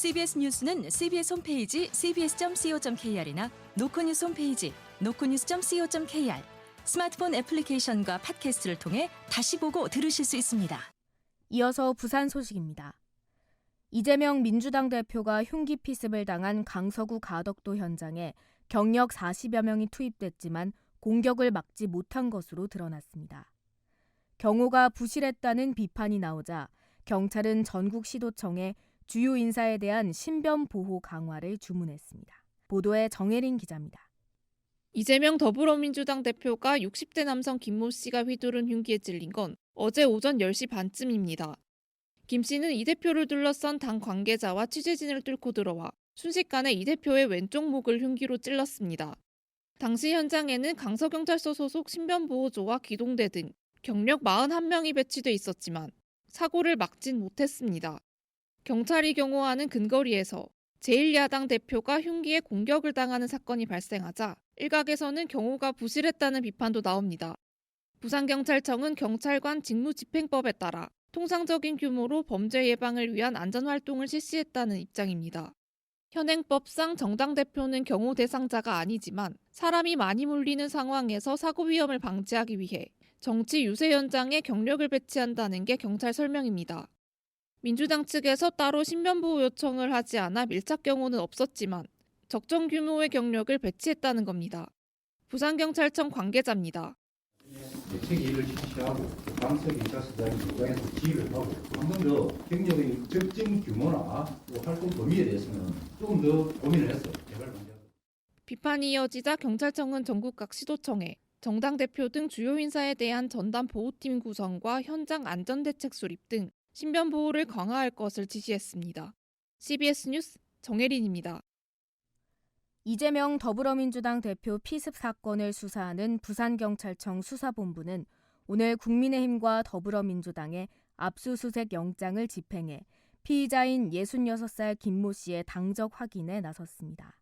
CBS 뉴스는 CBS 홈페이지 cbs.co.kr이나 노코뉴스 홈페이지 노코뉴스.co.kr 스마트폰 애플리케이션과 팟캐스트를 통해 다시 보고 들으실 수 있습니다. 이어서 부산 소식입니다. 이재명 민주당 대표가 흉기 피습을 당한 강서구 가덕도 현장에 경력 40여 명이 투입됐지만 공격을 막지 못한 것으로 드러났습니다. 경호가 부실했다는 비판이 나오자 경찰은 전국시도청에 주요 인사에 대한 신변 보호 강화를 주문했습니다. 보도에 정혜린 기자입니다. 이재명 더불어민주당 대표가 60대 남성 김모 씨가 휘두른 흉기에 찔린 건 어제 오전 10시 반쯤입니다. 김 씨는 이 대표를 둘러싼 당 관계자와 취재진을 뚫고 들어와 순식간에 이 대표의 왼쪽 목을 흉기로 찔렀습니다. 당시 현장에는 강서경찰서 소속 신변보호조와 기동대 등 경력 41명이 배치돼 있었지만 사고를 막진 못했습니다. 경찰이 경호하는 근거리에서 제1야당 대표가 흉기에 공격을 당하는 사건이 발생하자 일각에서는 경호가 부실했다는 비판도 나옵니다. 부산경찰청은 경찰관 직무집행법에 따라 통상적인 규모로 범죄 예방을 위한 안전활동을 실시했다는 입장입니다. 현행법상 정당 대표는 경호 대상자가 아니지만 사람이 많이 몰리는 상황에서 사고 위험을 방지하기 위해 정치 유세 현장에 경력을 배치한다는 게 경찰 설명입니다. 민주당 측에서 따로 신변보호 요청을 하지 않아 밀착 경호는 없었지만 적정 규모의 경력을 배치했다는 겁니다. 부산경찰청 관계자입니다. 대책 일을 실시하고 강서 경찰서장 요구에서 지휘를 하고 한번더 경력의 적정 규모나 또 활동 범위에 대해서는 조금 더 고민을 방향. 비판이 이어지자 경찰청은 전국 각 시도청에 정당 대표 등 주요 인사에 대한 전담 보호팀 구성과 현장 안전 대책 수립 등 신변 보호를 강화할 것을 지시했습니다. CBS 뉴스 정혜린입니다. 이재명 더불어민주당 대표 피습 사건을 수사하는 부산경찰청 수사본부는 오늘 국민의힘과 더불어민주당에 압수수색 영장을 집행해 피의자인 66살 김모 씨의 당적 확인에 나섰습니다.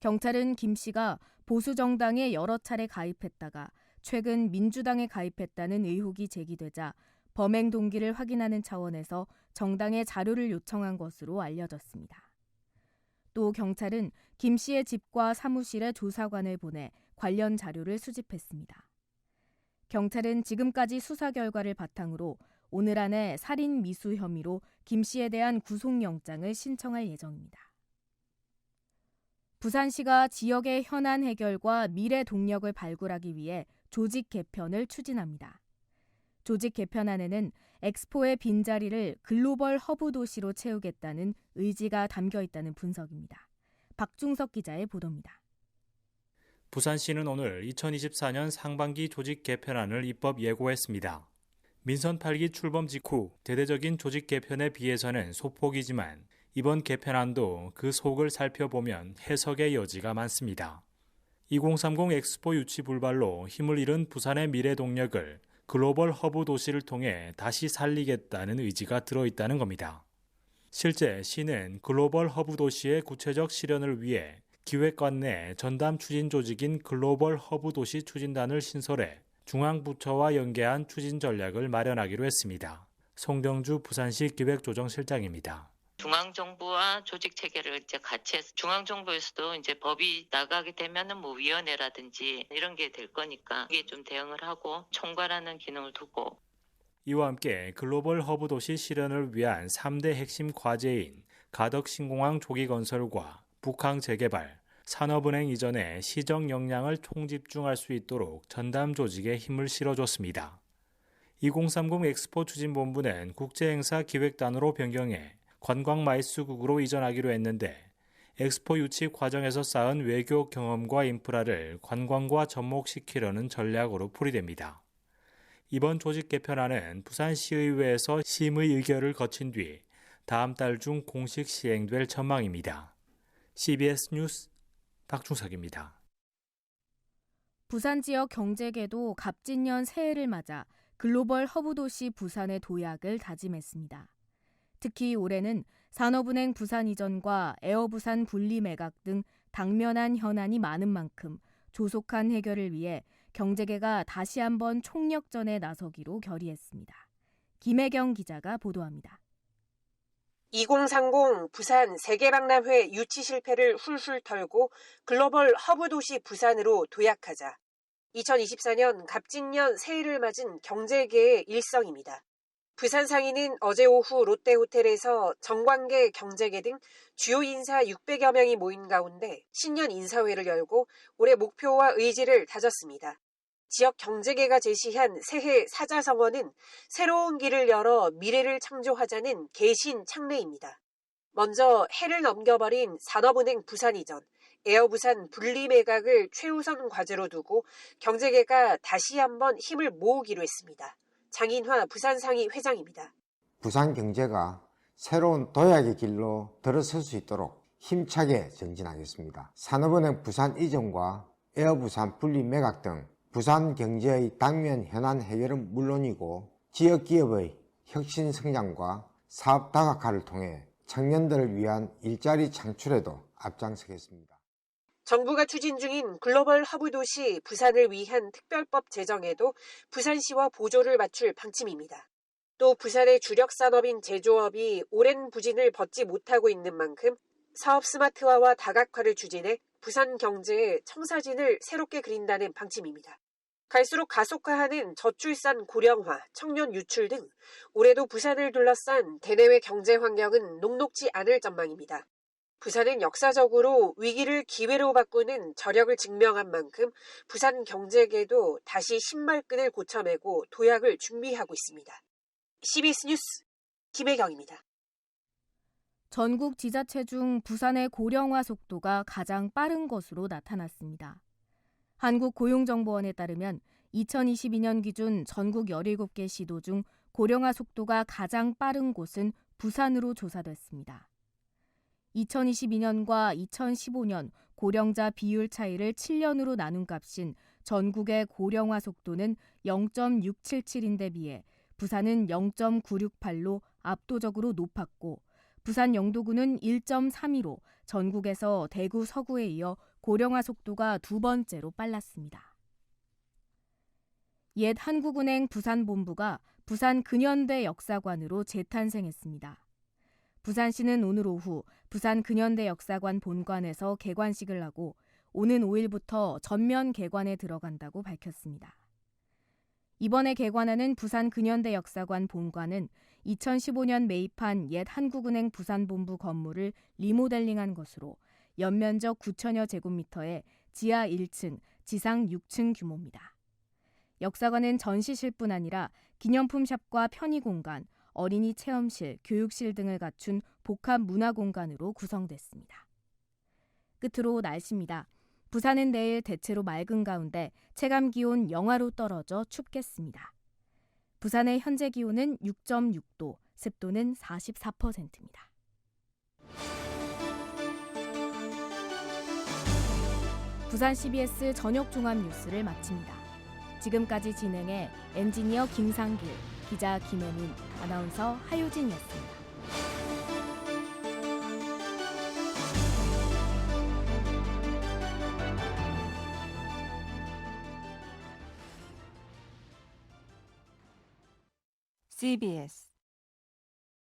경찰은 김 씨가 보수정당에 여러 차례 가입했다가 최근 민주당에 가입했다는 의혹이 제기되자 범행 동기를 확인하는 차원에서 정당에 자료를 요청한 것으로 알려졌습니다. 또 경찰은 김 씨의 집과 사무실에 조사관을 보내 관련 자료를 수집했습니다. 경찰은 지금까지 수사 결과를 바탕으로 오늘 안에 살인 미수 혐의로 김 씨에 대한 구속영장을 신청할 예정입니다. 부산시가 지역의 현안 해결과 미래 동력을 발굴하기 위해 조직 개편을 추진합니다. 조직 개편안에는 엑스포의 빈자리를 글로벌 허브 도시로 채우겠다는 의지가 담겨 있다는 분석입니다. 박중석 기자의 보도입니다. 부산시는 오늘 2024년 상반기 조직 개편안을 입법 예고했습니다. 민선 8기 출범 직후 대대적인 조직 개편에 비해서는 소폭이지만 이번 개편안도 그 속을 살펴보면 해석의 여지가 많습니다. 2030 엑스포 유치 불발로 힘을 잃은 부산의 미래 동력을 글로벌 허브 도시를 통해 다시 살리겠다는 의지가 들어있다는 겁니다. 실제 시는 글로벌 허브 도시의 구체적 실현을 위해 기획관 내 전담 추진 조직인 글로벌 허브 도시 추진단을 신설해 중앙부처와 연계한 추진 전략을 마련하기로 했습니다. 송경주 부산시 기획조정실장입니다. 중앙정부와 조직 체계를 이제 같이 해서 중앙정부에서도 이제 법이 나가게 되면은 뭐 위원회라든지 이런 게 될 거니까 이게 좀 대응을 하고 총괄하는 기능을 두고 이와 함께 글로벌 허브 도시 실현을 위한 3대 핵심 과제인 가덕 신공항 조기 건설과 북항 재개발, 산업은행 이전에 시정 역량을 총집중할 수 있도록 전담 조직에 힘을 실어줬습니다. 2030 엑스포 추진본부는 국제행사 기획단으로 변경해 관광 마이스국으로 이전하기로 했는데 엑스포 유치 과정에서 쌓은 외교 경험과 인프라를 관광과 접목시키려는 전략으로 풀이됩니다. 이번 조직 개편안은 부산시의회에서 심의 의결을 거친 뒤 다음 달 중 공식 시행될 전망입니다. CBS 뉴스 박중석입니다. 부산 지역 경제계도 갑진년 새해를 맞아 글로벌 허브 도시 부산의 도약을 다짐했습니다. 특히 올해는 산업은행 부산 이전과 에어부산 분리 매각 등 당면한 현안이 많은 만큼 조속한 해결을 위해 경제계가 다시 한번 총력전에 나서기로 결의했습니다. 김혜경 기자가 보도합니다. 2030 부산 세계박람회 유치 실패를 훌훌 털고 글로벌 허브 도시 부산으로 도약하자. 2024년 갑진년 새해를 맞은 경제계의 일성입니다. 부산 상인은 어제 오후 롯데호텔에서 정관계 경제계 등 주요 인사 600여 명이 모인 가운데 신년 인사회를 열고 올해 목표와 의지를 다졌습니다. 지역 경제계가 제시한 새해 사자성어는 새로운 길을 열어 미래를 창조하자는 개신 창례입니다. 먼저 해를 넘겨버린 산업은행 부산 이전, 에어부산 분리 매각을 최우선 과제로 두고 경제계가 다시 한번 힘을 모으기로 했습니다. 장인화 부산상의 회장입니다. 부산 경제가 새로운 도약의 길로 들어설 수 있도록 힘차게 전진하겠습니다. 산업은행 부산 이전과 에어부산 분리 매각 등 부산 경제의 당면 현안 해결은 물론이고 지역 기업의 혁신 성장과 사업 다각화를 통해 청년들을 위한 일자리 창출에도 앞장서겠습니다. 정부가 추진 중인 글로벌 허브 도시 부산을 위한 특별법 제정에도 부산시와 보조를 맞출 방침입니다. 또 부산의 주력 산업인 제조업이 오랜 부진을 벗지 못하고 있는 만큼 사업 스마트화와 다각화를 추진해 부산 경제의 청사진을 새롭게 그린다는 방침입니다. 갈수록 가속화하는 저출산 고령화, 청년 유출 등 올해도 부산을 둘러싼 대내외 경제 환경은 녹록지 않을 전망입니다. 부산은 역사적으로 위기를 기회로 바꾸는 저력을 증명한 만큼 부산 경제계도 다시 신발끈을 고쳐매고 도약을 준비하고 있습니다. CBS 뉴스 김혜경입니다. 전국 지자체 중 부산의 고령화 속도가 가장 빠른 것으로 나타났습니다. 한국고용정보원에 따르면 2022년 기준 전국 17개 시도 중 고령화 속도가 가장 빠른 곳은 부산으로 조사됐습니다. 2022년과 2015년 고령자 비율 차이를 7년으로 나눈 값인 전국의 고령화 속도는 0.677인데 비해 부산은 0.968로 압도적으로 높았고 부산 영도구는 1.32로 전국에서 대구 서구에 이어 고령화 속도가 두 번째로 빨랐습니다. 옛 한국은행 부산본부가 부산 근현대 역사관으로 재탄생했습니다. 부산시는 오늘 오후 부산 근현대 역사관 본관에서 개관식을 하고 오는 5일부터 전면 개관에 들어간다고 밝혔습니다. 이번에 개관하는 부산 근현대 역사관 본관은 2015년 매입한 옛 한국은행 부산본부 건물을 리모델링한 것으로 연면적 9천여 제곱미터에 지하 1층, 지상 6층 규모입니다. 역사관은 전시실뿐 아니라 기념품 샵과 편의 공간, 어린이 체험실, 교육실 등을 갖춘 복합 문화 공간으로 구성됐습니다. 끝으로 날씨입니다. 부산은 내일 대체로 맑은 가운데 체감 기온 영하로 떨어져 춥겠습니다. 부산의 현재 기온은 6.6도, 습도는 44%입니다. 부산 CBS 저녁 종합 뉴스를 마칩니다. 지금까지 진행해 엔지니어 김상길, 기자 김혜민, 아나운서 하유진이었습니다. CBS